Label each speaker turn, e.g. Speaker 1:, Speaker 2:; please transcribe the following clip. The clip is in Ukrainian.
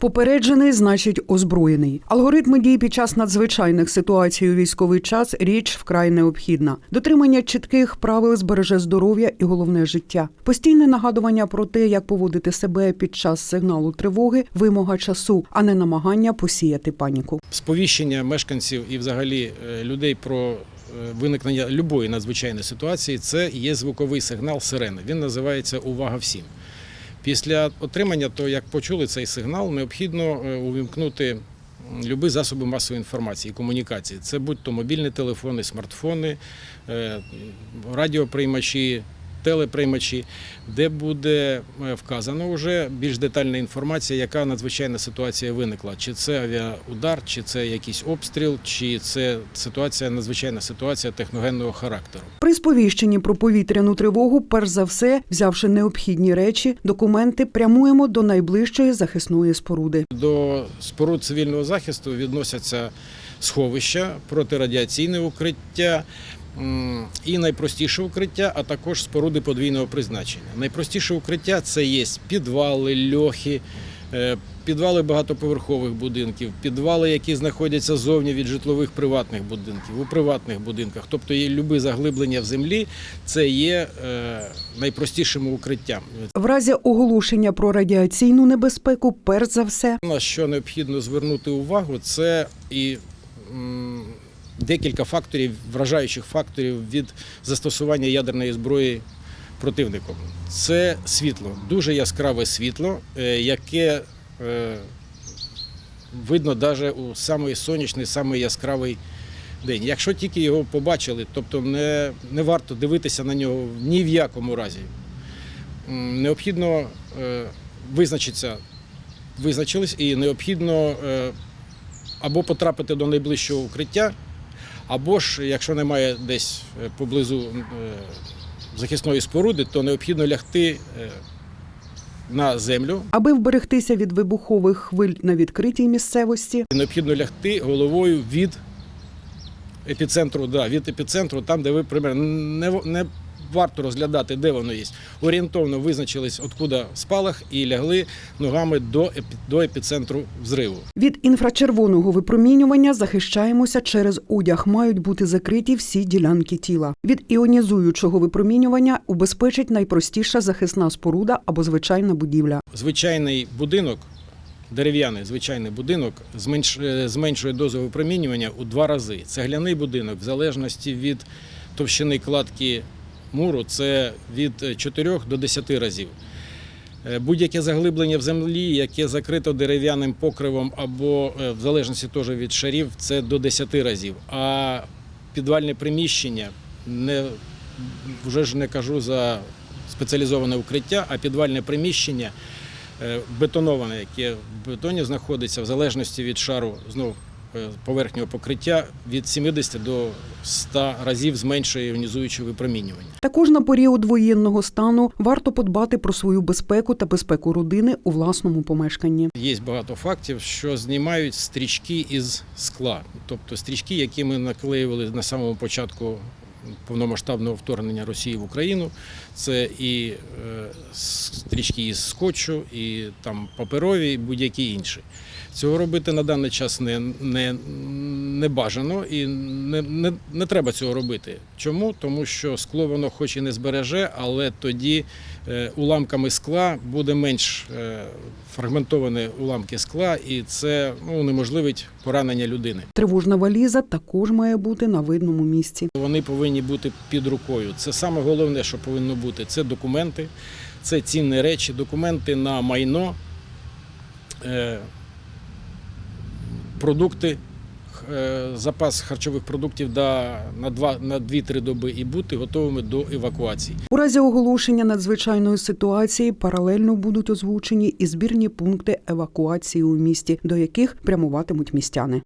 Speaker 1: Попереджений значить озброєний. Алгоритми дій під час надзвичайних ситуацій у військовий час річ вкрай необхідна. Дотримання чітких правил збереже здоров'я і головне життя. Постійне нагадування про те, як поводити себе під час сигналу тривоги, вимога часу, а не намагання посіяти паніку.
Speaker 2: сповіщення мешканців і взагалі е, людей про е, виникнення любої надзвичайної ситуації це є звуковий сигнал сирени. Він називається Увага всім. Після отримання, то як почули цей сигнал, необхідно е, увімкнути любі засоби масової інформації комунікації. Це будь-то мобільні телефони, смартфони, е, радіоприймачі, телеприймачі, де буде е, вказано вже більш детальна інформація, яка надзвичайна ситуація виникла. Чи це авіаудар, чи це якийсь обстріл, чи це ситуація, надзвичайна ситуація техногенного характеру.
Speaker 1: При сповіщенні про повітряну тривогу, перш за все, взявши необхідні речі, документи, прямуємо до найближчої захисної споруди.
Speaker 2: До споруд цивільного захисту відносяться сховища, протирадіаційне укриття і найпростіше укриття, а також споруди подвійного призначення. Найпростіше укриття це є підвали, льохи. е, Підвали багатоповерхових будинків, підвали, які знаходяться зовні від житлових приватних будинків, у приватних будинках, тобто є любе заглиблення в землі, це є е, найпростішим укриттям.
Speaker 1: В разі оголошення про радіаційну небезпеку, перш за все,
Speaker 2: На що необхідно звернути увагу, це і декілька факторів, вражаючих факторів від застосування ядерної зброї противником. Це світло, дуже яскраве світло, е, яке е, видно навіть у самий сонячний, самий яскравий день. Якщо тільки його побачили, тобто не, не варто дивитися на нього ні в якому разі. Необхідно е, визначитися визначились і необхідно або потрапити до найближчого укриття, або ж, якщо немає десь е, поблизу е, захисної споруди, то необхідно лягти е, на землю.
Speaker 1: аби вберегтися від вибухових хвиль на відкритій місцевості,
Speaker 2: необхідно лягти головою від епіцентру, да, від епіцентру, там, де ви примерно не, не варто розглядати, де воно є. Орієнтовно визначились, откуда спалах, і лягли ногами до, епі- до епіцентру взриву.
Speaker 1: від інфрачервоного випромінювання захищаємося через одяг. Мають бути закриті всі ділянки тіла. Від іонізуючого випромінювання убезпечить найпростіша захисна споруда або звичайна будівля.
Speaker 2: Звичайний будинок, дерев'яний звичайний будинок зменш, е, зменшує дозу випромінювання у два рази. Цегляний будинок, в залежності від товщини кладки муру, це від 4 до 10 разів. Е, Будь-яке заглиблення в землі, яке закрито дерев'яним покривом або е, в залежності теж від шарів, це до 10 разів. А підвальне приміщення не вже ж не кажу за спеціалізоване укриття, а підвальне приміщення е, бетоноване, яке в бетоні знаходиться в залежності від шару знов е, поверхнього покриття від 70 до 100 разів зменшує іонізуюче випромінювання.
Speaker 1: Також на період воєнного стану варто подбати про свою безпеку та безпеку родини у власному помешканні.
Speaker 2: Є багато фактів, що знімають стрічки із скла, тобто стрічки, які ми наклеювали на самому початку повномасштабного вторгнення Росії в Україну. Це і е, стрічки із скотчу, і там паперові, і будь-які інші. Цього робити на даний час не, не, не бажано і не, не, не треба цього робити. Чому? Тому що скло воно хоч і не збереже, але тоді уламками скла буде менш е, фрагментовані уламки скла, і це ну, унеможливить поранення людини.
Speaker 1: Тривожна валіза також має бути на видному місці.
Speaker 2: Вони повинні бути під рукою. Це саме головне, що повинно бути. Це документи, це цінні речі, документи на майно, е, продукти, е, запас харчових продуктів на 2 на 2-3 доби і бути готовими до евакуації.
Speaker 1: У разі оголошення надзвичайної ситуації паралельно будуть озвучені і збірні пункти евакуації у місті, до яких прямуватимуть містяни.